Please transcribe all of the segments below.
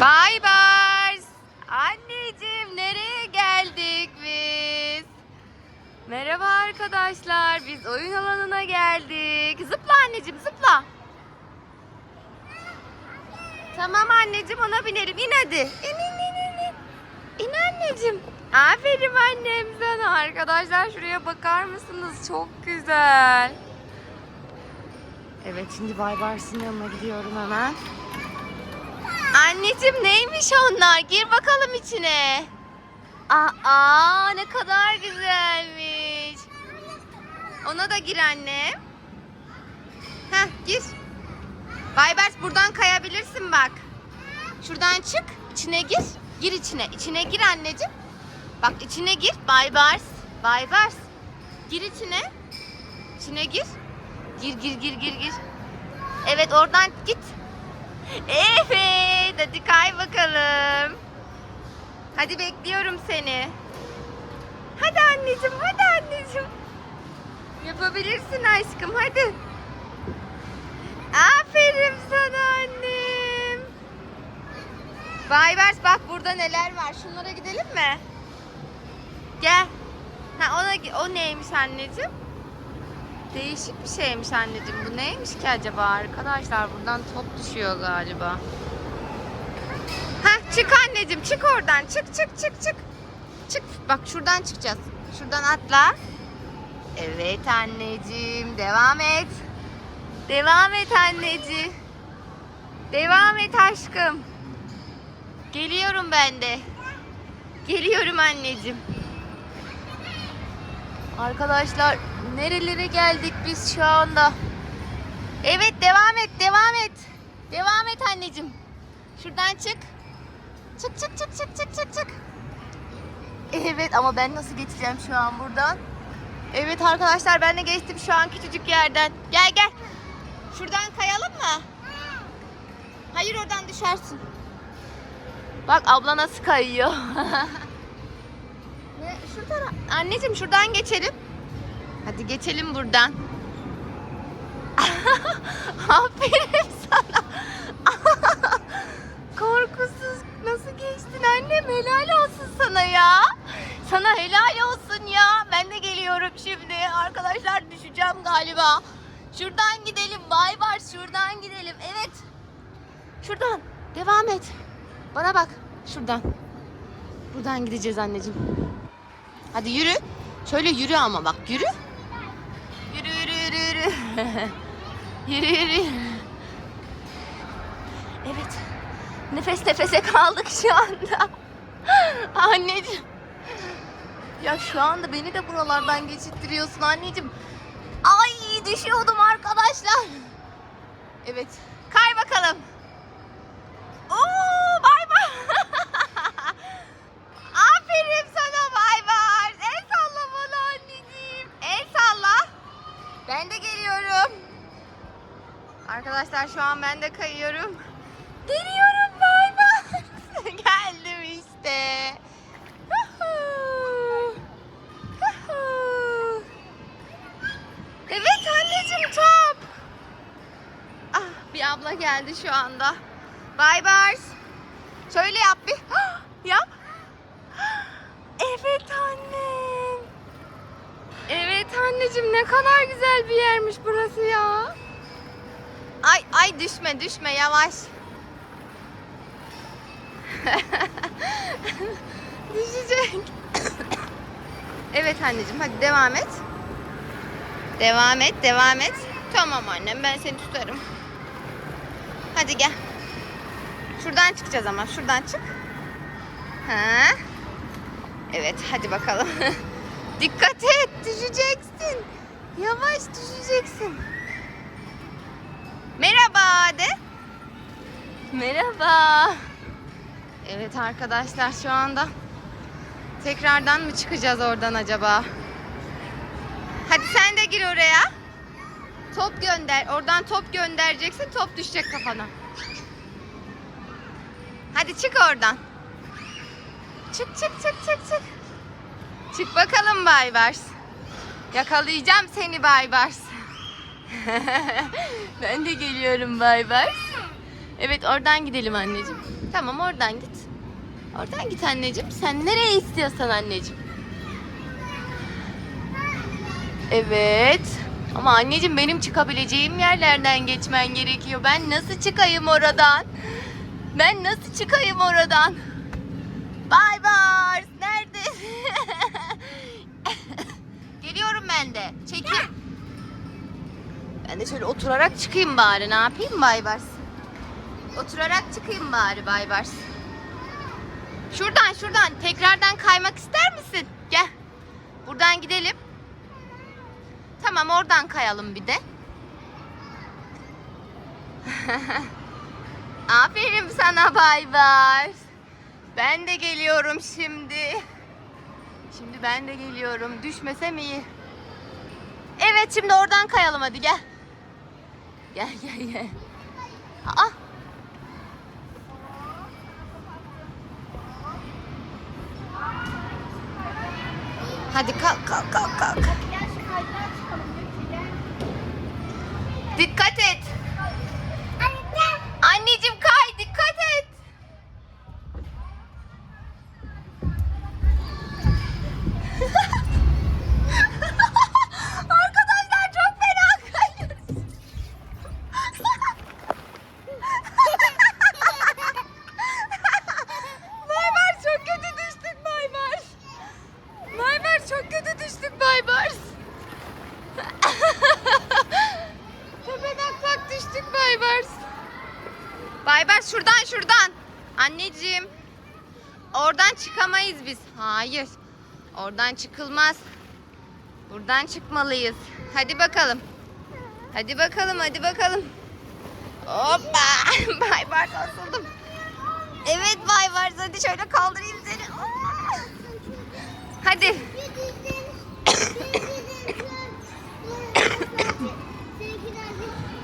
Bay Bars. Anneciğim nereye geldik biz? Merhaba arkadaşlar. Biz oyun alanına geldik. Zıpla anneciğim zıpla. Tamam anneciğim ona binelim. İn hadi. İn in in in. in. Anneciğim. Aferin annem sana. Arkadaşlar şuraya bakar mısınız? Çok güzel. Evet şimdi Bay Bars'ın yanına gidiyorum hemen. Anneciğim neymiş onlar? Gir bakalım içine. Aa ne kadar güzelmiş. Ona da gir anne. Heh gir. Baybers buradan kayabilirsin bak. Şuradan çık. içine gir. Gir içine. İçine gir anneciğim. Bak içine gir. Baybers. Baybers. Gir içine. İçine gir. Gir gir gir gir gir. Evet oradan git. Evet, hadi kay bakalım. Hadi bekliyorum seni. Hadi anneciğim, hadi anneciğim. Yapabilirsin aşkım, hadi. Aferin sana annem. Baybers bak burada neler var. Şunlara gidelim mi? Gel. Ha ona o neymiş anneciğim? Değişik bir şeymiş anneciğim. Bu neymiş ki acaba arkadaşlar? Buradan top düşüyor galiba. Çık anneciğim çık oradan. Çık çık çık çık. Çık. Bak şuradan çıkacağız. Şuradan atla. Evet anneciğim. Devam et. Devam et anneciğim. Devam et aşkım. Geliyorum ben de. Geliyorum anneciğim. Arkadaşlar nerelere geldik biz şu anda? Evet devam et devam et. Devam et anneciğim. Şuradan çık. Çık çık çık çık çık çık çık. Evet ama ben nasıl geçeceğim şu an buradan? Evet arkadaşlar ben de geçtim şu an küçücük yerden. Gel gel. Şuradan kayalım mı? Hayır oradan düşersin. Bak abla nasıl kayıyor. Ne? Şuradan. Anneciğim şuradan geçelim. Hadi geçelim buradan. Aferin sana. Korkusuz nasıl geçtin annem? Helal olsun sana ya. Sana helal olsun ya. Ben de geliyorum şimdi. Arkadaşlar düşeceğim galiba. Şuradan gidelim. Bay var. Şuradan gidelim. Evet. Şuradan. Devam et. Bana bak. Şuradan. Buradan gideceğiz anneciğim. Hadi yürü. Şöyle yürü ama bak yürü. Yürü yürü yürü yürü. yürü yürü. Evet. Nefes nefese kaldık şu anda. Anneciğim. Ya şu anda beni de buralardan geçittiriyorsun anneciğim. Ay düşüyordum arkadaşlar. Evet. Kay bakalım. Oo, bay bay. Aferin sana bay bay. El salla bana anneciğim. El salla. Ben de geliyorum. Arkadaşlar şu an ben de kayıyorum. Geliyorum işte. Evet anneciğim top. Ah, bir abla geldi şu anda. Bay Bars. Şöyle yap bir. yap. Evet annem. Evet anneciğim ne kadar güzel bir yermiş burası ya. Ay ay düşme düşme yavaş. Düşecek. evet anneciğim hadi devam et. Devam et devam et. Tamam annem ben seni tutarım. Hadi gel. Şuradan çıkacağız ama. Şuradan çık. Ha? Evet hadi bakalım. Dikkat et düşeceksin. Yavaş düşeceksin. Merhaba de. Merhaba. Evet arkadaşlar şu anda tekrardan mı çıkacağız oradan acaba? Hadi sen de gir oraya. Top gönder. Oradan top göndereceksin. Top düşecek kafana. Hadi çık oradan. Çık çık çık çık çık. Çık bakalım Baybars. Yakalayacağım seni Baybars. ben de geliyorum Baybars. Evet oradan gidelim anneciğim. Tamam oradan git. Oradan git anneciğim. Sen nereye istiyorsan anneciğim. Evet. Ama anneciğim benim çıkabileceğim yerlerden geçmen gerekiyor. Ben nasıl çıkayım oradan? Ben nasıl çıkayım oradan? Bay bay. Neredesin? Geliyorum ben de. Çekil. Ben de şöyle oturarak çıkayım bari. Ne yapayım Baybars? Oturarak çıkayım bari Baybars. Şuradan şuradan tekrardan kaymak ister misin? Gel. Buradan gidelim. Tamam oradan kayalım bir de. Aferin sana Baybars. Ben de geliyorum şimdi. Şimdi ben de geliyorum. Düşmesem iyi. Evet şimdi oradan kayalım hadi gel. Gel gel gel. Aa. Hadi kalk kalk kalk kalk. Dikkat et. Anneciğim Oradan çıkamayız biz. Hayır. Oradan çıkılmaz. Buradan çıkmalıyız. Hadi bakalım. Hadi bakalım, hadi bakalım. Hoppa! Baybars asıldım. Evet Baybars hadi şöyle kaldırayım seni. Hadi.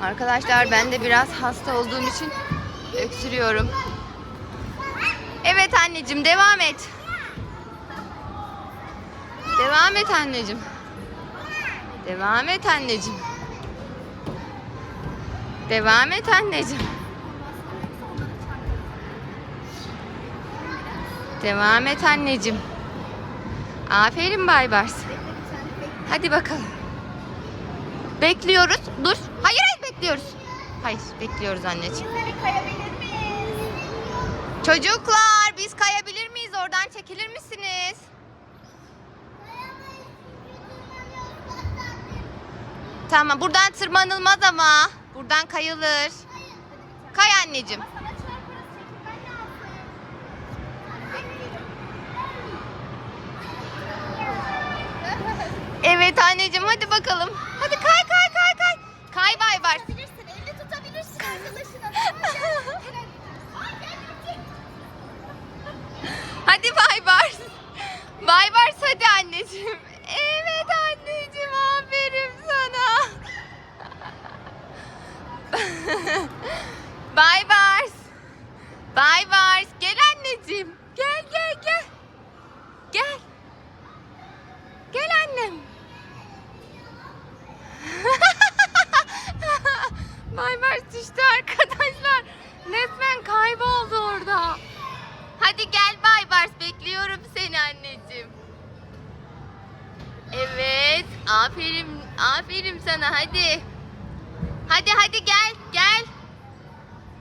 Arkadaşlar ben de biraz hasta olduğum için öksürüyorum. Anneciğim devam et. Devam et anneciğim. Devam et anneciğim. Devam et anneciğim. Devam et anneciğim. Aferin Baybars. Hadi bakalım. Bekliyoruz. Dur. Hayır hayır bekliyoruz. Hayır bekliyoruz anneciğim. Çocuklar biz kayabilir miyiz? Oradan çekilir misiniz? Tamam buradan tırmanılmaz ama. Buradan kayılır. Kay anneciğim. Evet anneciğim hadi bakalım. Hadi kay kay kay kay. Kay bay var. Tutabilirsin, elini tutabilirsin arkadaşına. Hadi bay Bars. Bay Bars hadi anneciğim. Evet anneciğim aferin sana. Bay Bars. Bay Bars gel anneciğim. Gel gel gel. Gel. Gel annem. Bay Bars düştü arkadaşlar. Resmen kayboldu orada. Hadi gel Baybars bekliyorum seni anneciğim. Evet, aferin, aferin sana hadi. Hadi hadi gel, gel.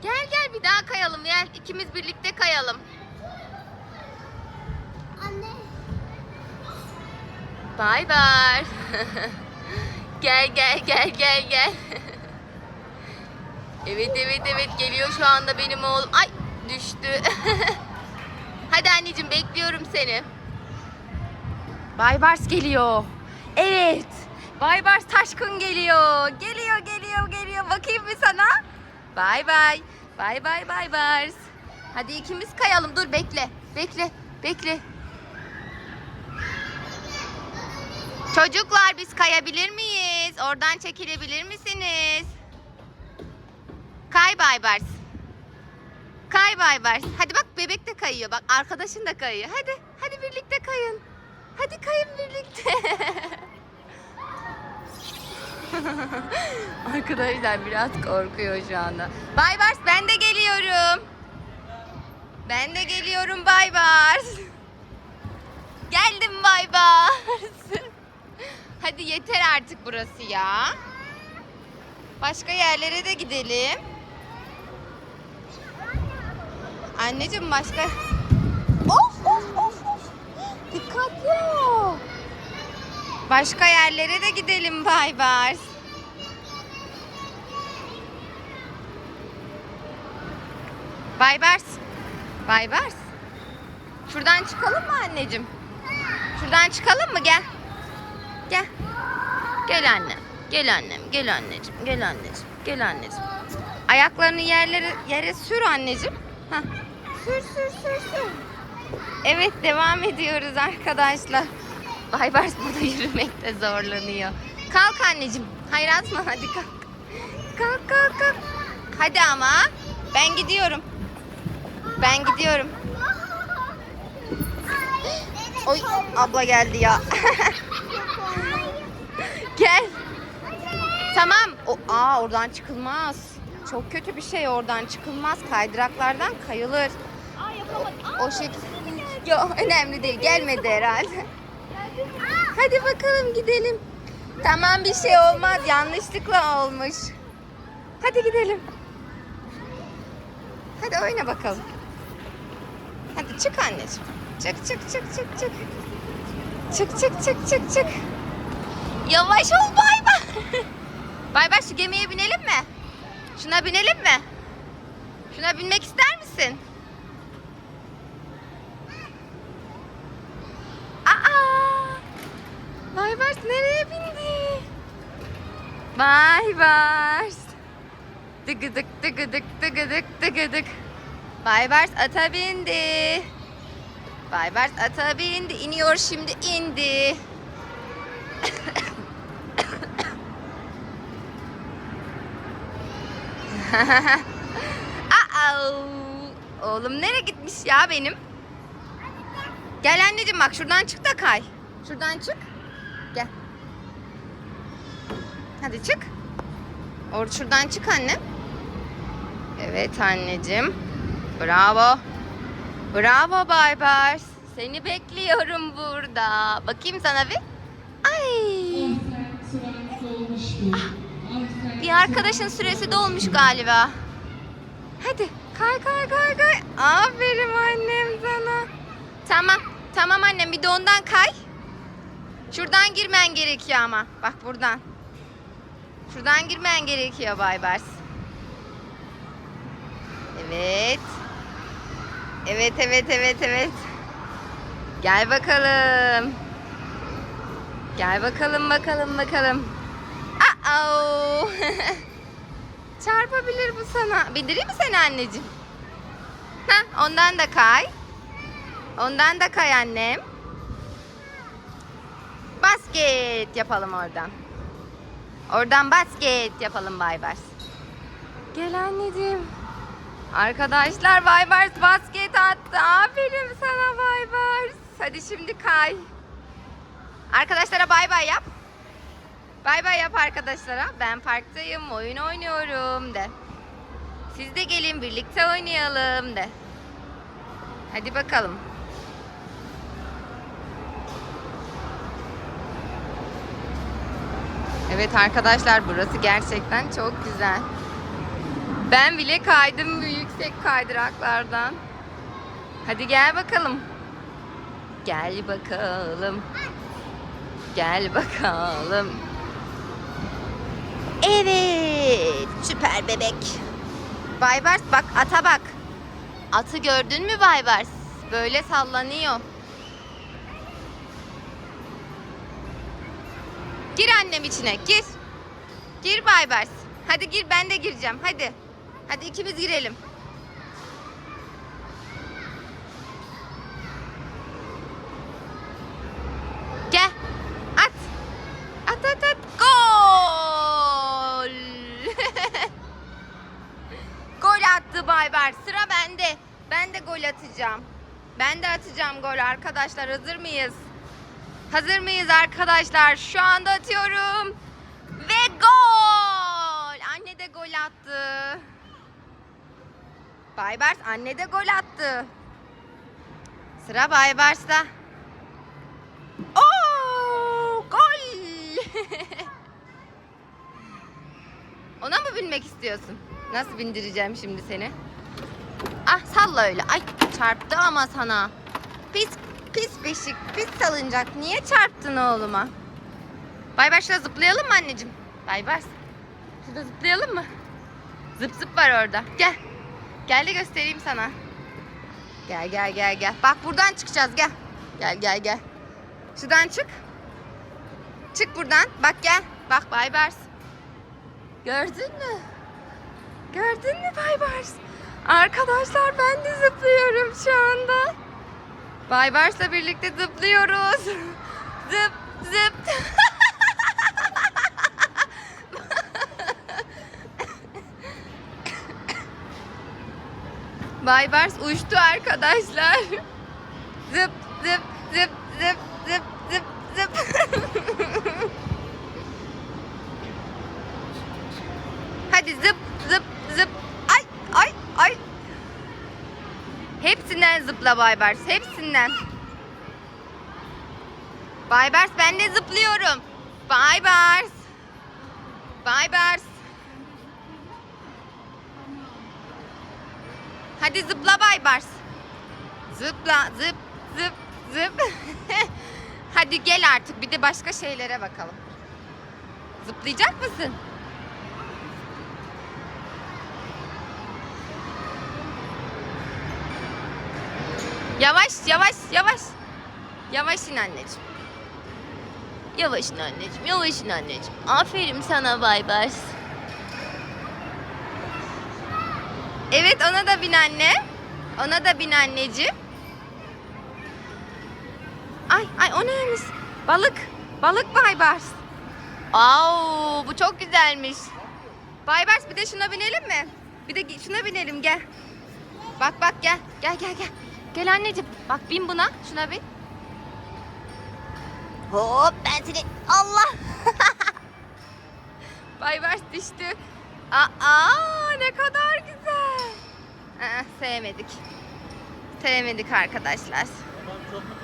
Gel gel bir daha kayalım gel. İkimiz birlikte kayalım. Anne. Bay gel gel gel gel gel. evet evet evet geliyor şu anda benim oğlum. Ay düştü. Hadi anneciğim bekliyorum seni. Baybars geliyor. Evet. Baybars Taşkın geliyor. Geliyor geliyor geliyor. Bakayım bir sana. Bay bay. Bay bay Baybars. Hadi ikimiz kayalım. Dur bekle. Bekle. Bekle. Çocuklar biz kayabilir miyiz? Oradan çekilebilir misiniz? Kay Baybars. Kay Baybars. Hadi bak bebek de kayıyor. Bak arkadaşın da kayıyor. Hadi. Hadi birlikte kayın. Hadi kayın birlikte. Arkadaşlar biraz korkuyor şu anda. Bay Bars ben de geliyorum. Ben de geliyorum Bay Bars. Geldim Bay Bars. Hadi yeter artık burası ya. Başka yerlere de gidelim. Anneciğim başka... Of of of of. Dikkatli. Başka yerlere de gidelim Bay Bars. Bay Bars. Bay Bars. Şuradan çıkalım mı anneciğim? Şuradan çıkalım mı? Gel. Gel. Gel annem. Gel annem. Gel anneciğim. Gel anneciğim. Gel anneciğim. Ayaklarını yerlere yere sür anneciğim. Hah. Sür sür sür sür. Evet devam ediyoruz arkadaşlar. Baybars burada yürümekte zorlanıyor. Kalk anneciğim. Hayır atma hadi kalk. Kalk kalk kalk. Hadi ama. Ben gidiyorum. Ben gidiyorum. Oy abla geldi ya. Gel. Tamam. O, aa oradan çıkılmaz. Çok kötü bir şey oradan çıkılmaz. Kaydıraklardan kayılır. Aa yapamadım. O şekilde. Yok önemli değil. Gelmedi herhalde. Hadi bakalım gidelim. Tamam bir şey olmaz. Yanlışlıkla olmuş. Hadi gidelim. Hadi oyna bakalım. Hadi çık anneciğim. Çık çık çık çık çık. Çık çık çık çık çık. Yavaş ol bay bay. bay bay şu gemiye binelim mi? Şuna binelim mi? Şuna binmek ister misin? Aa! Baybars nereye bindi? Baybars. Dıgıdık dıgıdık dıgıdık dıgıdık. Baybars ata bindi. Baybars ata bindi. İniyor şimdi indi. Oğlum nereye gitmiş ya benim? Gel anneciğim bak şuradan çık da kay. Şuradan çık. Gel. Hadi çık. Or şuradan çık annem. Evet anneciğim. Bravo. Bravo Baybars. Seni bekliyorum burada. Bakayım sana bir. Ay. Bir arkadaşın süresi dolmuş galiba. Hadi kay kay kay kay. Aferin annem sana. Tamam. Tamam annem bir de ondan kay. Şuradan girmen gerekiyor ama. Bak buradan. Şuradan girmen gerekiyor Baybars. Evet. Evet evet evet evet. Gel bakalım. Gel bakalım bakalım bakalım. Çarpabilir bu sana. Bindireyim mi seni anneciğim? Heh, ondan da kay. Ondan da kay annem. Basket yapalım oradan. Oradan basket yapalım Baybars. Gel anneciğim. Arkadaşlar Baybars basket attı. Aferin sana Baybars. Hadi şimdi kay. Arkadaşlara bay bay yap. Bay bay yap arkadaşlara. Ben parktayım, oyun oynuyorum de. Siz de gelin birlikte oynayalım de. Hadi bakalım. Evet arkadaşlar burası gerçekten çok güzel. Ben bile kaydım bu yüksek kaydıraklardan. Hadi gel bakalım. Gel bakalım. Gel bakalım. Evet, süper bebek. Baybars bak ata bak. Atı gördün mü Baybars? Böyle sallanıyor. Gir annem içine, gir. Gir Baybars. Hadi gir, ben de gireceğim. Hadi. Hadi ikimiz girelim. Gol attı Bayber. Sıra bende. Ben de gol atacağım. Ben de atacağım gol arkadaşlar. Hazır mıyız? Hazır mıyız arkadaşlar? Şu anda atıyorum. Ve gol! Anne de gol attı. Baybars anne de gol attı. Sıra Baybars'ta. Oo! Gol! Ona mı binmek istiyorsun? Nasıl bindireceğim şimdi seni? Ah salla öyle. Ay çarptı ama sana. Pis pis beşik, pis salıncak. Niye çarptın oğluma? Baybars'la zıplayalım mı anneciğim? Baybars. Şurada zıplayalım mı? Zıp zıp var orada. Gel. Gel de göstereyim sana. Gel gel gel gel. Bak buradan çıkacağız gel. Gel gel gel. Şuradan çık. Çık buradan. Bak gel. Bak Baybars. Gördün mü? Gördün mü Baybars? Arkadaşlar ben de zıplıyorum şu anda. Baybars'la birlikte zıplıyoruz. Zıp zıp. Baybars uçtu arkadaşlar. Zıp zıp zıp Zıpla Baybars. Hepsinden. Baybars ben de zıplıyorum. Baybars. Baybars. Hadi zıpla Baybars. Zıpla zıp zıp zıp. Hadi gel artık bir de başka şeylere bakalım. Zıplayacak mısın? Yavaş yavaş yavaş. Yavaş in anneciğim. Yavaş in anneciğim. Yavaş in anneciğim. Aferin sana Baybars. Evet ona da bin anne. Ona da bin anneciğim. Ay ay o neymiş? Balık. Balık Baybars. Au bu çok güzelmiş. Baybars bir de şuna binelim mi? Bir de şuna binelim gel. Bak bak gel. Gel gel gel. Gel anneciğim. Bak bin buna. Şuna bin. Hop ben seni. Allah. Baybars düştü. Aa ne kadar güzel. Aa, sevmedik. Sevmedik arkadaşlar. Çok mu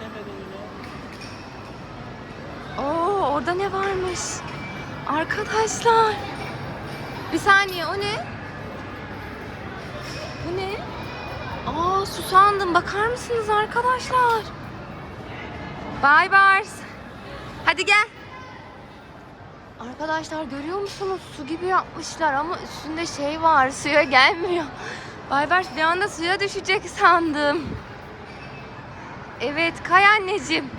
ya? Oo orada ne varmış? Arkadaşlar. Bir saniye o ne? Bu ne? Aa su sandım. Bakar mısınız arkadaşlar? Bye bars. Hadi gel. Arkadaşlar görüyor musunuz? Su gibi yapmışlar ama üstünde şey var. Suya gelmiyor. Baybars bir anda suya düşecek sandım. Evet kay anneciğim.